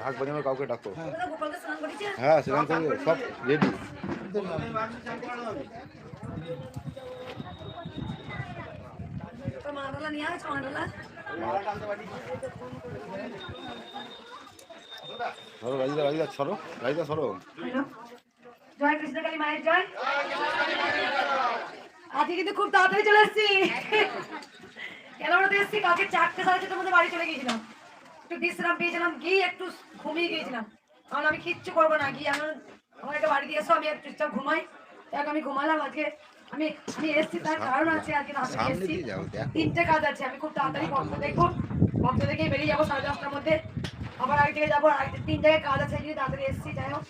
ঢাক বাজানোর কাউকে ডাকো। স্নান করিয়েছে হ্যাঁ সেখান থেকে সব রেডি সরো রাজিদা রাজিদা সরো রাজিদা সরো। জয় কৃষ্ণ কালী মায়ের জয়। আজকে কিন্তু খুব তাড়াতাড়ি চলে এসেছি। কেন বলতে এসেছি? কালকে চারটে সাড়ে চারটের মধ্যে বাড়ি চলে গিয়েছিলাম। একটু বিশ্রাম পেয়েছিলাম গিয়ে একটু ঘুমিয়ে গিয়েছিলাম। কারণ আমি কিচ্ছু করব না গিয়ে আমার আমার একটা বাড়ি দিয়ে এসো আমি একটু চুপচাপ ঘুমাই। দেখ আমি ঘুমালাম আজকে। আমি আমি এসেছি তার কারণ আছে আজকে সামনে এসেছি। তিনটে কাজ আছে আমি খুব তাড়াতাড়ি ভক্ত দেখব। ভক্ত দেখে বেরিয়ে যাব সাড়ে দশটার মধ্যে। আবার আরেক জায়গায় যাব আর তিন জায়গায় কাজ আছে যদি তাড়াতাড়ি এসেছি যাই হোক।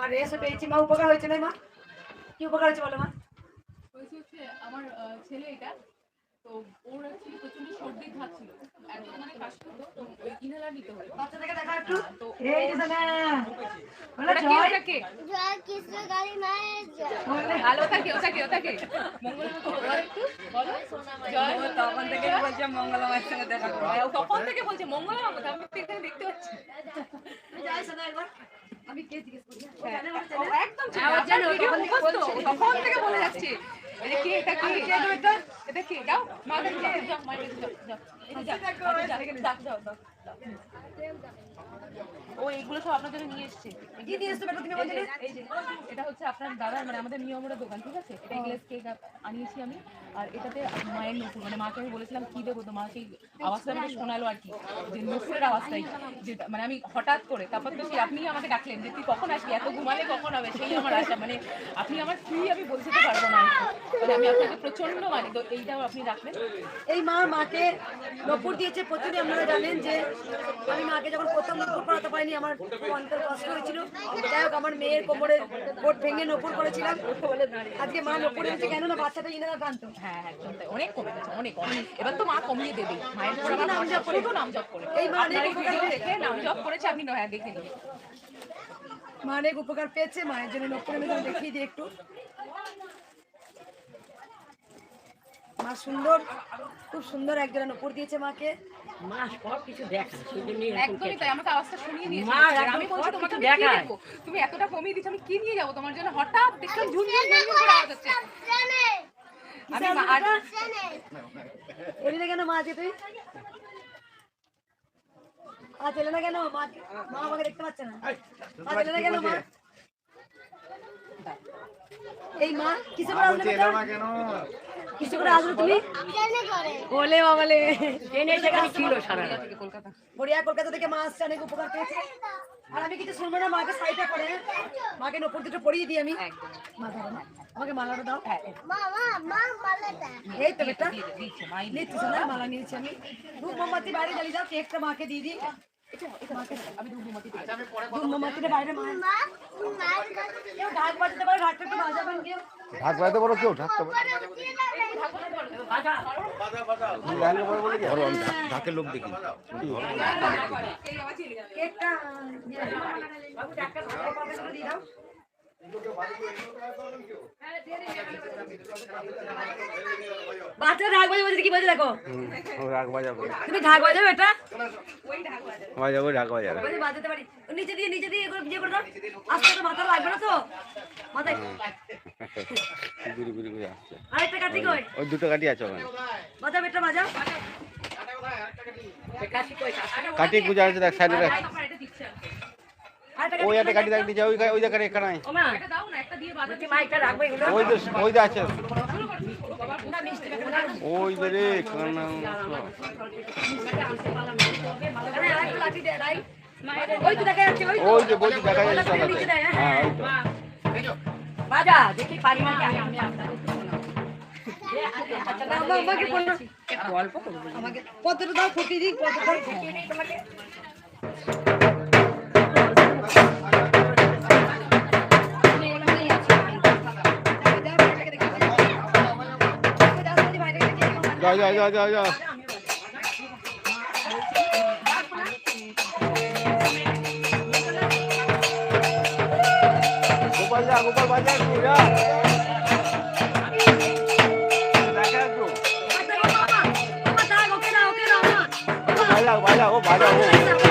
আর এসে পেয়েছি মা উপকার হয়েছে না মা। কি উপকার হয়েছে বলো মা? হয়েছে আমার ছেলে এটা। তো ওর হচ্ছে প্রচণ্ড সর্দি ভাব ছিল। এত মানে কাশি হতো তো ওই ইনহেলার নিতে হলো। বাচ্চাটাকে দেখা একটু। এই যে সোনা ওটা কে ওটা কে? জয় কৃষ্ণ কালী মায়ের জয়। ভালো ওটা ওটা কে ওটা কে? মঙ্গলমা বলো একটু বলো জয়। তখন থেকে বলছে মঙ্গলমার সঙ্গে দেখা তখন থেকে বলছে মঙ্গলমা কোথায় আমি এখানে দেখতে পাচ্ছি জয় সোনা একবার। আমি কে জিজ্ঞেস করি? ছেলে? একদম মুখস্থ। তখন থেকে বলে যাচ্ছে। কে? যাও। ও এইগুলো সব আপনার জন্য নিয়ে এসেছে। কি দিয়ে এসছো তুমি বলছিলে এটা হচ্ছে আপনার দাদার মানে আমাদের নিয়মরা দোকান ঠিক আছে? এটা গ্লেস কেক আনিয়েছি আমি। আর এটাতে মায়ের মানে মাকে আমি বলেছিলাম কি দেবো তো মা সেই আওয়াজটা আমাকে শোনালো আর কি। যে আওয়াজটাই মানে আমি হঠাৎ করে তারপর তো সেই আপনি আমাকে ডাকলেন যে তুই কখন আসবি? এত ঘুমালে কখন হবে? সেই আমার আশা মানে আপনি আমার কি আমি বলতে পারব না মানে আমি আপনাকে প্রচণ্ড মানি তো এইটাও আপনি রাখলেন। এই মা মাকে নপুর দিয়েছে। প্রতিদিন আপনারা জানেন যে আমি মাকে যখন প্রথম নপুর করাতে পারিনি আমার অন্তর কষ্ট হয়েছিল। যাই হোক আমার মেয়ের কোমরে কোট ভেঙে নপুর করেছিলাম। আজকে মা নপুর এনেছে কেন না বাচ্চাটা ইনারা কান্ত হ্যাঁ হ্যাঁ, একদম তাই। অনেক কমে গেছে অনেক অনেক। এবার তো মা কমিয়ে দেবে। মায়ের পর নাম জপ করে নাম জপ করে এই মা অনেক দেখে নাম জপ করেছে আপনি নয় দেখে নিন। মা অনেক উপকার পেয়েছে মায়ের জন্য নপুর আমি দেখিয়ে দিই একটু। মা সুন্দর খুব সুন্দর একজোড়া নপুর দিয়েছে মাকে। মাস পর কিছু দেখা সেই জন্যই একদমই তাই আমাকে আওয়াজটা শুনিয়ে দিয়েছে। মা, আমি বলছি তোমাকে কিছু আমি কি দেখায়। তুমি এতটা কমিয়ে দিচ্ছ আমি কি নিয়ে যাব? তোমার জন্য হঠাৎ দেখলাম ঝুনঝুন ঝুনঝুন করে আওয়াজ হচ্ছে। আমি মা- আর এদিকে কেন মা আছে তুই? আজ এলে না কেন? মা মা আমাকে দেখতে পাচ্ছে না। আজ এলে না কেন মা? এই মা কিসে কেন? কিসে করে আসলে তুমি? বাবালে ট্রেনে সেখানে ছিল সারা কলকাতা বড়িয়া কলকাতা থেকে মা আসছে অনেক উপকার পেয়েছে। আর আমি কিছু শুনব না মাকে পরে হ্যাঁ? মাকে নপুর দুটো পরিয়ে দিই আমি। একদম মা ধরো না আমাকে মালাটা দাও। হ্যাঁ মা মা মা মালাটা। এই তো বেটা। নিচ্ছি মালা নিয়েছি আমি। ধূপ মোমবাতি বাইরে জ্বালিয়ে দাও কেকটা মাকে দিয়ে দিই। কেউ ঢাক বাজাতে পারে কেউ। ঢাক পারো ঢাকের লোক দেখি। কেকটা বাচ্চা ঢাক বাজে কি বাজে দেখো? ঢাক বাজাবো তুমি ঢাক বাজাবে এটা? বাজাবো ঢাক বাজাবো বলছে বাজাতে পারি। নিচে দিয়ে নিচে দিয়ে করে ইয়ে করে দাও। আস্তে মাথা লাগবে না তো? মাথায় গুড়ি গুড়ি গুড়ি আসছে। আরেকটা কাটি কই? ওই দুটো কাটি আছে ওখানে। বাজাবে এটা বাজাও। কাটি গুজা আছে দেখ সাইডে দেখ। এটা দিচ্ছে আরেকটা ওই একটা কাটি দেখ দিচ্ছে ওই ওই জায়গায় এখানে ও মা এটা দাও না একটা দিয়ে বাজাতে মাইকটা রাখব এগুলো? ওই তো ওই আছে। ওই রাই ওই তো দেখা যাচ্ছে ওই তো। বলছি দেখা যাচ্ছে ওটা নিচে দেয়, হ্যাঁ। হ্যাঁ ওই তো বাজা দেখি পারি আমি আপনাদের আমাকে আমাকে দাও ফুটিয়ে দিই কতটা ফুটিয়ে দিই তোমাকে। যাও যাও যাও যাও যাও গোপাল যা গোপাল বাজা একটু যা দেখা একটু বাজা বাজা ও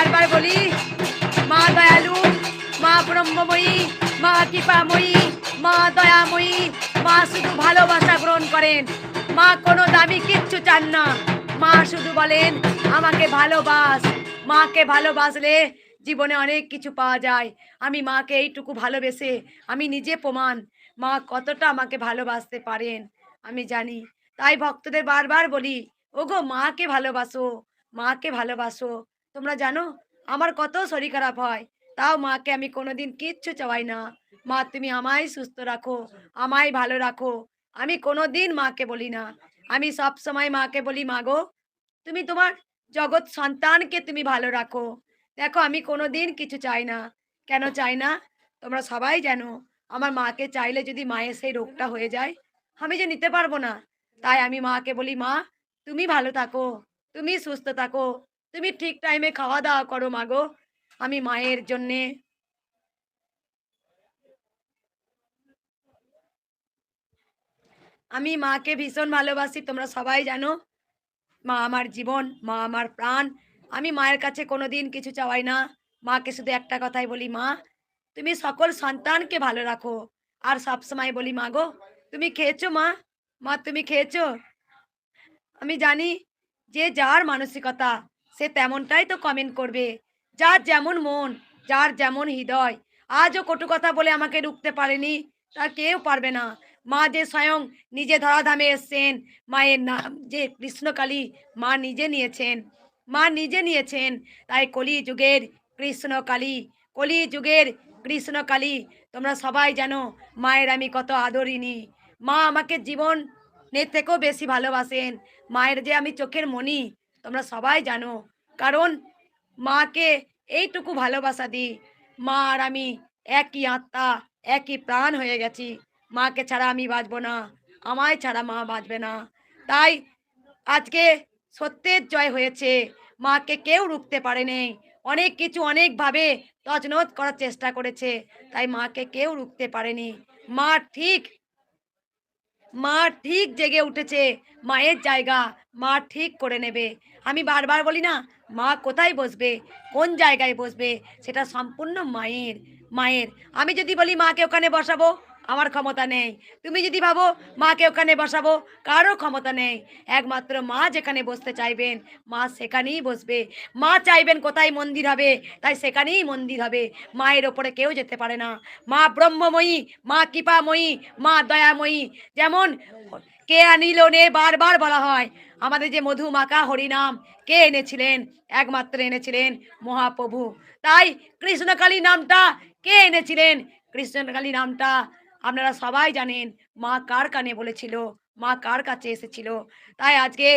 বারবার বলি, মা দয়ালু, মা ব্রহ্মময়ী, মা কৃপাময়ী, মা দয়াময়ী, মা শুধু ভালোবাসা গ্রহণ করেন। মা কোনো দামি কিচ্ছু চান না। মা শুধু বলেন, আমাকে ভালোবাস। মাকে ভালোবাসলে জীবনে অনেক কিছু পাওয়া যায়। আমি মাকে এইটুকু ভালোবেসে আমি নিজে প্রমাণ, মা কতটা আমাকে ভালোবাসতে পারেন, আমি জানি। তাই ভক্তদের বারবার বলি, ওগো, মাকে ভালোবাসো মাকে ভালোবাসো। তোমরা জানো, আমার কত শরীর খারাপ হয়। তাও মাকে আমি কোনোদিন কিচ্ছু চাওয়াই না। মা, তুমি আমায় সুস্থ রাখো, আমায় ভালো রাখো। আমি কোনোদিন মাকে বলি না। আমি সব সময় মাকে বলি মাগো তুমি তোমার জগৎ সন্তানকে তুমি ভালো রাখো। দেখো, আমি কোনোদিন কিছু চাই না। কেন চাই না? তোমরা সবাই জানো, আমার মাকে চাইলে যদি মায়ের সেই রোগটা হয়ে যায়, আমি যে নিতে পারব না। তাই আমি মাকে বলি, মা, তুমি ভালো থাকো, তুমি সুস্থ থাকো তুমি ঠিক টাইমে খাওয়া দাওয়া করো মাগো আমি মায়ের জন্যে। আমি মাকে ভীষণ ভালোবাসি, তোমরা সবাই জানো। মা আমার জীবন, মা আমার প্রাণ। আমি মায়ের কাছে কোনো দিন কিছু চাওয়াই না। মাকে শুধু একটা কথাই বলি, মা, তুমি সকল সন্তানকে ভালো রাখো। আর সবসময় বলি, মা গো, তুমি খেয়েছো, মা? মা, তুমি খেয়েছো? আমি জানি যে যার মানসিকতা সে তেমনটাই তো কমেন্ট করবে। যার যেমন মন, যার যেমন হৃদয়, আজও কটু কথা বলে আমাকে রুখতে পারেনি, তা কেউ পারবে না। মা যে স্বয়ং নিজে ধরাধামে এসছেন, মায়ের নাম যে কৃষ্ণকালী মা নিজে নিয়েছেন, মা নিজে নিয়েছেন, তাই কলি যুগের কৃষ্ণকালী কলি যুগের কৃষ্ণকালী, তোমরা সবাই জানো মায়ের আমি কত আদরিনী মা আমাকে জীবন নের থেকেও বেশি ভালোবাসেন, মায়ের যে আমি চোখের মণি, তোমরা সবাই জানো। কারণ মাকে এইটুকু ভালোবাসা দিই। মা আর আমি একই আত্মা, একই প্রাণ হয়ে গেছি। মাকে ছাড়া আমি বাঁচবো না, আমায় ছাড়া মা বাঁচবে না। তাই আজকে সত্যের জয় হয়েছে। মাকে কেউ রুখতে পারেনি অনেক কিছু অনেকভাবে তছনছ করার চেষ্টা করেছে। তাই মাকে কেউ রুখতে পারেনি। মা ঠিক মা ঠিক জেগে উঠেছে। মায়ের জায়গা মা ঠিক করে নেবে। আমি বারবার বলি না মা কোথায় বসবে? কোন জায়গায় বসবে? সেটা সম্পূর্ণ মায়ের মায়ের। আমি যদি বলি, মাকে ওখানে বসাবো? আমার ক্ষমতা নেই। তুমি যদি ভাবো, মাকে ওখানে বসাবো? কারও ক্ষমতা নেই। একমাত্র মা যেখানে বসতে চাইবেন, মা সেখানেই বসবে। মা চাইবেন কোথায় মন্দির হবে, তাই সেখানেই মন্দির হবে। মায়ের ওপরে কেউ যেতে পারে না। মা ব্রহ্মময়ী, মা কৃপাময়ী, মা দয়াময়ী। যেমন, কে আনিল নে? বারবার বলা হয়। আমাদের যে মধু মাকা হরিনাম, কে এনেছিলেন? একমাত্র এনেছিলেন মহাপ্রভু। তাই কৃষ্ণকালী নামটা কে এনেছিলেন? কৃষ্ণকালী নামটা আপনারা সবাই জানেন, মা কার কানে বলেছিল, মা কার কাছে এসেছিল। তাই আজকে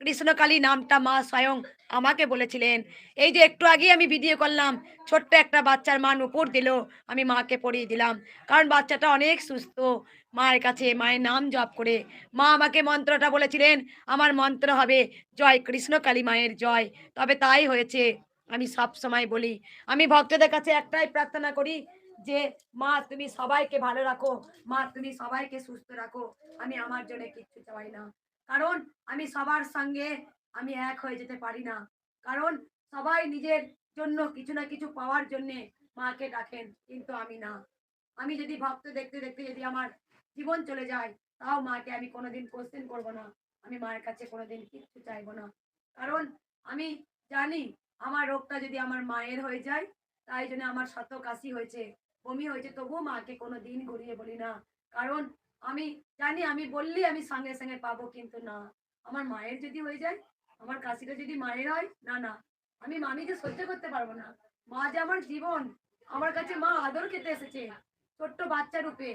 কৃষ্ণকালী নামটা মা স্বয়ং আমাকে বলেছিলেন। এই যে একটু আগেই আমি ভিডিও করলাম, ছোট্ট একটা বাচ্চার মা নুপুর দিল, আমি মাকে পড়িয়ে দিলাম। কারণ বাচ্চাটা অনেক সুস্থ মায়ের কাছে মায়ের নাম জপ করে মা আমাকে মন্ত্রটা বলেছিলেন, আমার মন্ত্র হবে, জয় কৃষ্ণ কালী মায়ের জয়। তবে তাই হয়েছে, আমি সব সময় বলি, আমি ভক্তদের কাছে একটাই প্রার্থনা করি যে, মা, তুমি সবাইকে ভালো রাখো, মা, তুমি সবাইকে সুস্থ রাখো, আমি আমার জন্য কিচ্ছু চাই না। কারণ আমি সবার সঙ্গে আমি এক হয়ে যেতে পারি না। কারণ সবাই নিজের জন্য কিছু না কিছু পাওয়ার জন্যে মাকে ডাকেন, কিন্তু আমি না। আমি যদি ভক্ত দেখতে দেখতে যদি আমার জীবন চলে যায়। তাও মাকে আমি কোনোদিন কোশ্চেন করব না। আমি মায়ের কাছে কোনোদিন কিচ্ছু চাইব না। কারণ আমি জানি আমার রোগটা যদি আমার মায়ের হয়ে যায়, তাই জন্য আমার শত কাশি হয়েছে, বমি হয়েছে, তবুও মাকে কোনো দিন ঘুরিয়ে বলি না। কারণ আমি জানি আমি বললেই আমি সঙ্গে সঙ্গে পাবো কিন্তু না। আমার মায়ের যদি হয়ে যায়, আমার কাশিটা যদি মায়ের হয়, না না। আমি মামিকে সহ্য করতে পারব না। মা যে আমার জীবন, আমার কাছে মা আদর খেতে এসেছে। ছোট্ট বাচ্চা রূপে।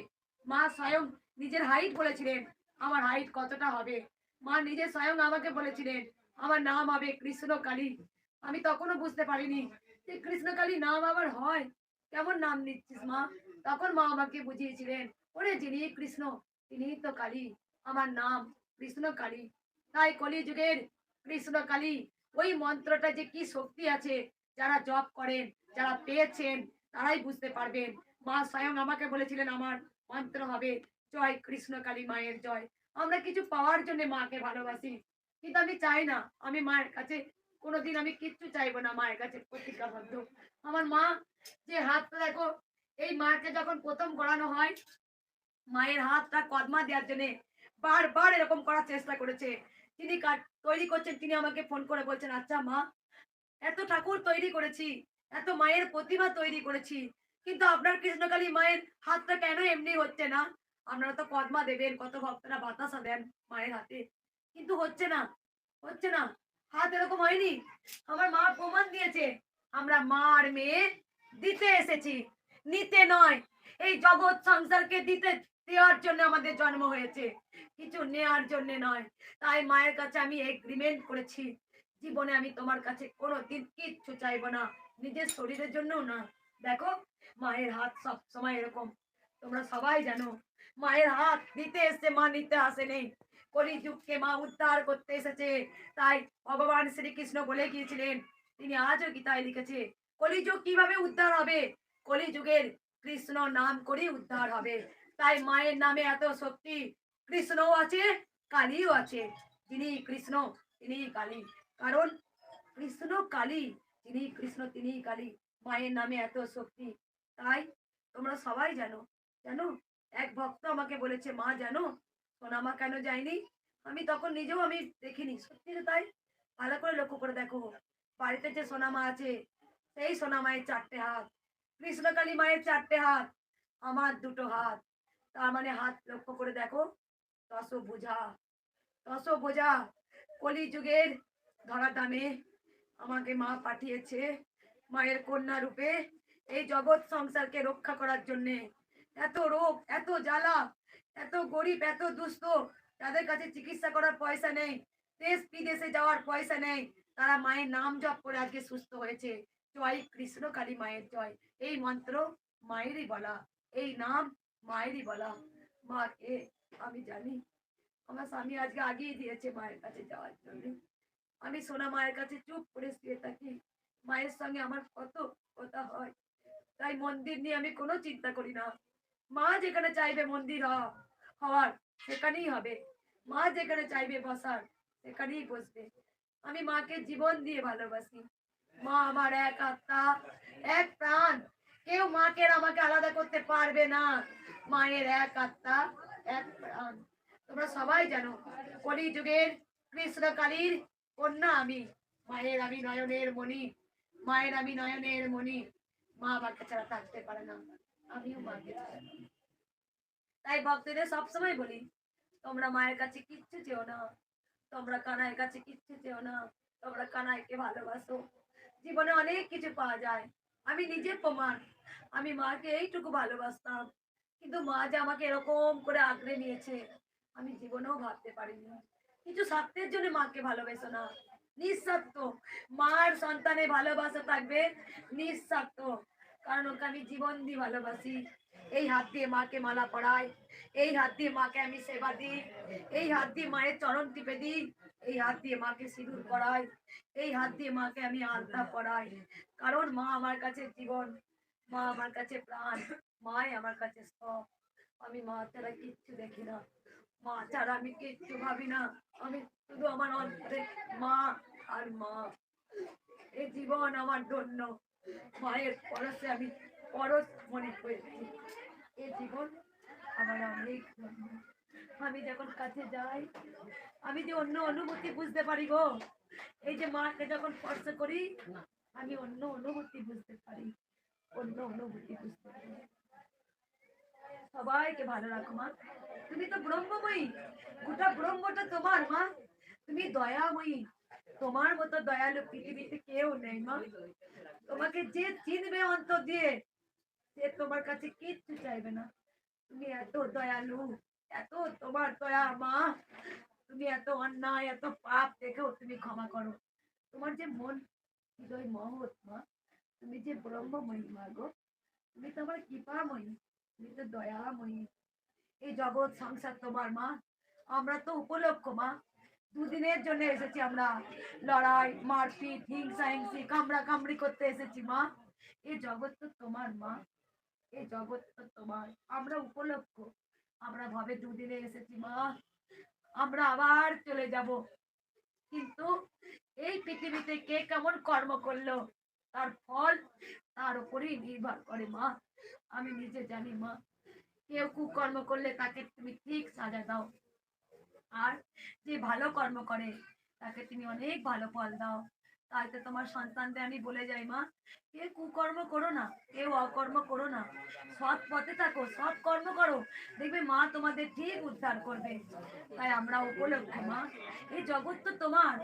মা স্বয়ং নিজের হাইট বলেছিলেন, আমার হাইট কতটা হবে? মা নিজে স্বয়ং আমাকে বলেছিলেন, আমার নাম হবে কৃষ্ণ কালী আমি তখনও বুঝতে পারিনি যে কৃষ্ণ কালী নাম আবার হয়। কেমন নাম নিচ্ছিস মা? তখন মা আমাকে বুঝিয়েছিলেন, ওরে যিনি কৃষ্ণ, তিনি তো কালী, আমার নাম কৃষ্ণ কালী তাই কলি যুগের কৃষ্ণ কালী ওই মন্ত্রটা যে কি শক্তি আছে, যারা জপ করেন, যারা পেয়েছেন, তারাই বুঝতে পারবেন। মা স্বয়ং আমাকে বলেছিলেন আমার মন্ত্র হবে, জয় কৃষ্ণ কালী মায়ের জয়। আমরা কিছু পাওয়ার জন্য মাকে ভালোবাসি, কিন্তু আমি চাই না, আমি মায়ের কাছে কোনোদিন আমি কিচ্ছু চাইব না, মায়ের কাছে প্রতিজ্ঞাবদ্ধ। আমার মা যে হাতটা দেখো, এই মাকে যখন প্রথম করানো হয়, মায়ের হাতটা কদমা দেওয়ার জন্য বারবার এরকম করার চেষ্টা করেছে। তিনি তৈরি করছেন, তিনি আমাকে ফোন করে বলছেন আচ্ছা মা, এত ঠাকুর তৈরি করেছি, এত মায়ের প্রতিমা তৈরি করেছি কিন্তু আপনার কৃষ্ণকালী মায়ের হাতটা কেন এমনি হচ্ছে না? আপনারা তো কদমা দেবেন, কত ভক্তরা বাতাসা দেন মায়ের হাতে। কিন্তু হচ্ছে না হচ্ছে না। হাত এরকম হয়নি? আমার মা প্রমাণ দিয়েছে। আমরা মার মেয়ে দিতে এসেছি। নিতে নয়। এই জগৎ সংসারকে দিতে, দেওয়ার জন্য আমাদের জন্ম হয়েছে। কিছু নেওয়ার জন্য নয়। তাই মায়ের কাছে আমি এগ্রিমেন্ট করেছি। জীবনে আমি তোমার কাছে কোনো দিন কিচ্ছু চাইব না। নিজের শরীরের জন্যও না। দেখো, মায়ের হাত সব সময় এরকম। তোমরা সবাই জানো, মায়ের হাত দিতে এসছে, মা নিতে আসেনি। কলিযুগকে মা উদ্ধার করতে এসেছে। তাই ভগবান শ্রীকৃষ্ণ বলে গিয়েছিলেন, তিনি আজও গীতায় লিখেছে, কলিযুগ কীভাবে উদ্ধার হবে? কলিযুগের কৃষ্ণ নাম করে উদ্ধার হবে। তাই মায়ের নামে এত শক্তি, কৃষ্ণও আছে, কালীও আছে। যিনি কৃষ্ণ তিনি কালী। কারণ কৃষ্ণ কালী তিনি কৃষ্ণ তিনি কালী। মায়ের নামে এত শক্তি। তাই তোমরা সবাই জানো জানো? এক ভক্ত আমাকে বলেছে, মা, জানো? সোনামা কেন যায়নি? আমি তখন নিজেও আমি দেখিনি। সত্যি তাই? ভালো করে লক্ষ্য করে দেখো। বাড়িতে যে সোনামা আছে, সেই সোনামায়ের চারটে হাত। কৃষ্ণকালী মায়ের চারটে হাত, আমার দুটো হাত। তার মানে হাত লক্ষ্য করে দেখো। দশ বোঝা দশ বোঝা কলি যুগের ধরা দামে আমাকে মা পাঠিয়েছে। মায়ের কন্যা রূপে এই জগৎ সংসারকে রক্ষা করার জন্যে। এত রোগ, এত জ্বালা, এত গরিব, এত দুস্থ, তাদের কাছে চিকিৎসা করার পয়সা নেই, দেশ বিদেশে যাওয়ার পয়সা নেই। তারা মায়ের নাম জপ করে আজকে সুস্থ হয়েছে। জয় কৃষ্ণ কালী মায়ের জয়। এই মন্ত্র মায়েরই বলা, এই নাম মায়েরই বলা। মা কে আমি জানি। আমার স্বামী আজকে আগেই দিয়েছে মায়ের কাছে যাওয়ার জন্য। আমি সোনা মায়ের কাছে চুপ করে শুয়ে থাকি। মায়ের সঙ্গে আমার কত কথা হয়। তাই মন্দির নিয়ে আমি কোনো চিন্তা করি না। মা যেখানে চাইবে মন্দির হওয়ার, সেখানেই হবে। মা যেখানে চাইবে বসার, সেখানেই বসবে। আমি মাকে জীবন দিয়ে ভালোবাসি। মা আমার এক আত্মা, এক প্রাণ। কেউ মাকে আমাকে আলাদা করতে পারবে না। মায়ের এক আত্মা, এক প্রাণ। তোমরা সবাই জানো কলি যুগের কৃষ্ণকালীর কন্যা আমি। মায়ের আমি নয়নের মণি। মায়ের আমি নয়নের মণি মা আমাকে ছাড়া থাকতে পারে না। আমিও মাকে তাই ভক্তদের সবসময় বলি, তোমরা মায়ের কাছে কিচ্ছু চেও না, তোমরা কানাইয়ের কাছে কিচ্ছু চেও না, তোমরা কানাইকে ভালোবাসো। জীবনে অনেক কিছু পাওয়া যায়। আমি নিজে প্রমাণ, আমি মাকে এইটুকু ভালোবাসতাম, কিন্তু মা যে আমাকে এরকম করে আঁকড়ে নিয়েছে, আমি জীবনেও ভাবতে পারিনি। কিছু স্বার্থের জন্য মাকে ভালোবেসো না। নিঃস্বার্থ। মার সন্তানে ভালোবাসা থাকবে, নিঃস্বার্থ। কারণ ওকে আমি জীবন দিয়ে ভালোবাসি। এই হাত দিয়ে মাকে মালা পরাই, এই হাত দিয়ে মাকে আমি সেবা দিই, এই হাত দিয়ে মায়ের চরণ টিপে দিই, এই হাত দিয়ে মাকে সিঁদুর পরাই, এই হাত দিয়ে মাকে আমি আলতা পরাই। কারণ মা আমার কাছে জীবন, মা আমার কাছে প্রাণ, মাই আমার কাছে সব। আমি মা ছাড়া কিচ্ছু দেখি না। মা ছাড়া আমি কিচ্ছু ভাবি না, আমি শুধু আমার অন্তরে মা আর মা। এই জীবন আমার ধন্য মায়ের পরশে আমি পরশ মনে করেছি এই জীবন আমার অনেক আমি যখন কাছে যাই, আমি যে অন্য অনুভূতি বুঝতে পারি গো। এই যে মাকে যখন স্পর্শ করি, আমি অন্য অনুভূতি বুঝতে পারি। অন্য অনুভূতি বুঝতে পারি। সবাইকে ভালো রাখো, মা। তুমি তো ব্রহ্মময়ী। গোটা ব্রহ্মটা তোমার, মা। তুমি দয়াময়ী। তোমার মতো দয়ালু পৃথিবীতে কেউ নেই, মা। তোমাকে যে চিনবে অন্তর দিয়ে, সে তোমার কাছে কিচ্ছু চাইবে না। তুমি এত দয়ালু, এত তোমার দয়া, মা। তুমি এত অন্যায়, এত পাপ দেখেও তুমি ক্ষমা করো। তোমার যে মন হৃদয় মহৎ, মা। তুমি যে ব্রহ্মময়ী, মা গো। তুমি তো আমার কৃপাময়ী। দয়াময়ী এই জগৎ সংসার তোমার, মা। আমরা তো উপলক্ষ, মা। দুদিনের জন্য এসেছি আমরা। লড়াই, মারপিট, হিংসা, হিংসি, কামড়া কামড়ি করতে এসেছি, মা। এই জগৎ তো তোমার, মা। এই জগৎ তো তোমার। আমরা উপলক্ষ। আমরা ভাবে দুদিনে এসেছি, মা। আমরা আবার চলে যাব। কিন্তু এই পৃথিবীতে কে কেমন কর্ম করল, তার ফল তার উপরেই নির্ভর করে মা। আমি নিজে জানি মা, কেউ কুকর্ম করলে তাকে তুমি ঠিক সাজা দাও। আর যে ভালো কর্ম করে, তাকে তুমি অনেক ভালো ফল দাও। তাই তো তোমার সন্তানদের আমি বলে যাই, মা। কেউ কুকর্ম করো না কেউ অকর্ম করো না। সৎ পথে থাকো, সৎ কর্ম করো। দেখবে মা তোমাদের ঠিক উদ্ধার করবে। তাই আমরা উপলক্ষ মা। এই জগৎ তো তোমার।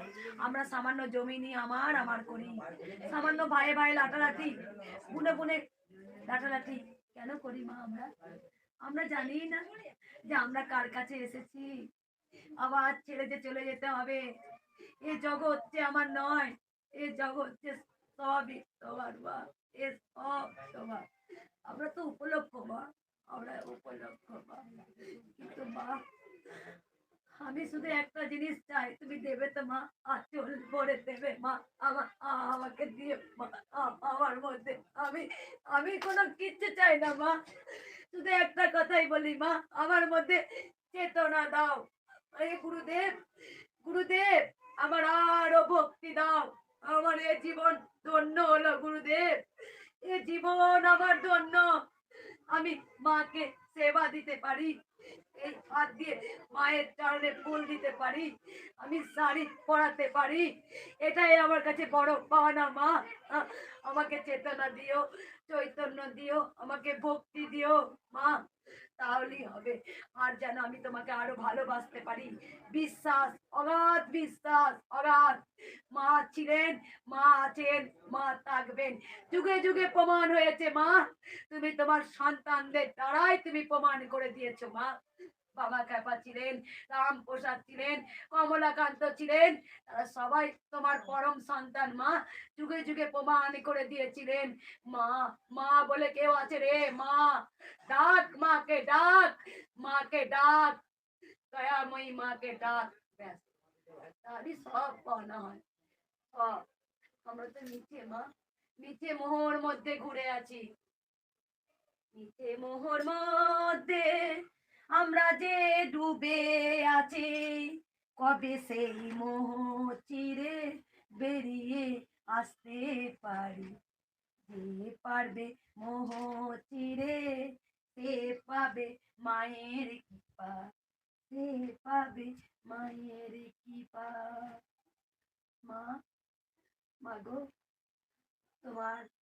আমরা সামান্য জমি নিয়ে আমার আমার করি। সামান্য ভাইয়ে ভাইয়ে লাটালাটি বুনে বুনে লাটালাটি কেন করি, মা, আমরা? আমরা জানি না যে আমরা কার কাছে এসেছি। আবার ছেড়ে যে চলে যেতে হবে। এ জগৎ যে আমার নয় এ জগৎ যে সবই তোমার মা এ সব তোমার আমরা তো উপলক্ষ মা, আমরা উপলক্ষ মা। কিন্তু মা, আমি শুধু একটা জিনিস চাই, তুমি দেবে তো মা, আচল ভরে দেবে মা আমার আমাকে দিয়ে আমার মধ্যে। আমি আমি কোনো কিচ্ছু চাই না মা। শুধু একটা কথাই বলি মা, আমার মধ্যে চেতনা দাও। আরে গুরুদেব গুরুদেব, আমার আরও ভক্তি দাও। আমার এ জীবন ধন্য হলো গুরুদেব। এ জীবন আমার ধন্য। আমি মাকে সেবা দিতে পারি। এই হাত দিয়ে মায়ের চরণে ফুল দিতে পারি। আমি শাড়ি পরাতে পারি। এটাই আমার কাছে বড় পাওনা, মা। আমাকে চেতনা দিও, চৈতন্য দিও, আমাকে ভক্তি দিও, মা। তাহলেই হবে। আর যেন আমি তোমাকে আরও ভালোবাসতে পারি। বিশ্বাস, অগাধ বিশ্বাস, অগাধ। মা ছিলেন, মা আছেন, মা থাকবেন। যুগে যুগে প্রমাণ হয়েছে, মা। তুমি তোমার সন্তানদের দ্বারাই তুমি প্রমাণ করে দিয়েছ, মা। বাবা ক্যাপা ছিলেন, রাম প্রসাদ ছিলেন, কমলাকান্ত ছিলেন। তারা সবাই তোমার পরম সন্তান, মা। যুগে যুগে প্রমাণ করে দিয়েছিলেন। মা মা বলে কেউ আছে রে, মা। ডাক, মাকে ডাক মাকে ডাক, দয়াময়ী মাকে ডাক। ব্যাস, তারই সব পাওনা হয়। সব। আমরা তো নিচে, মা। নিচে মোহর মধ্যে ঘুরে আছি। নিচে মোহর মধ্যে আমরা যে ডুবে আছি, কবে সেই মোহ চিরে বেরিয়ে আসতে পারি? যে পারবে মোহ চিরে সে পাবে মায়ের কৃপা সে পাবে মায়ের কৃপা। মা মাগো তোমার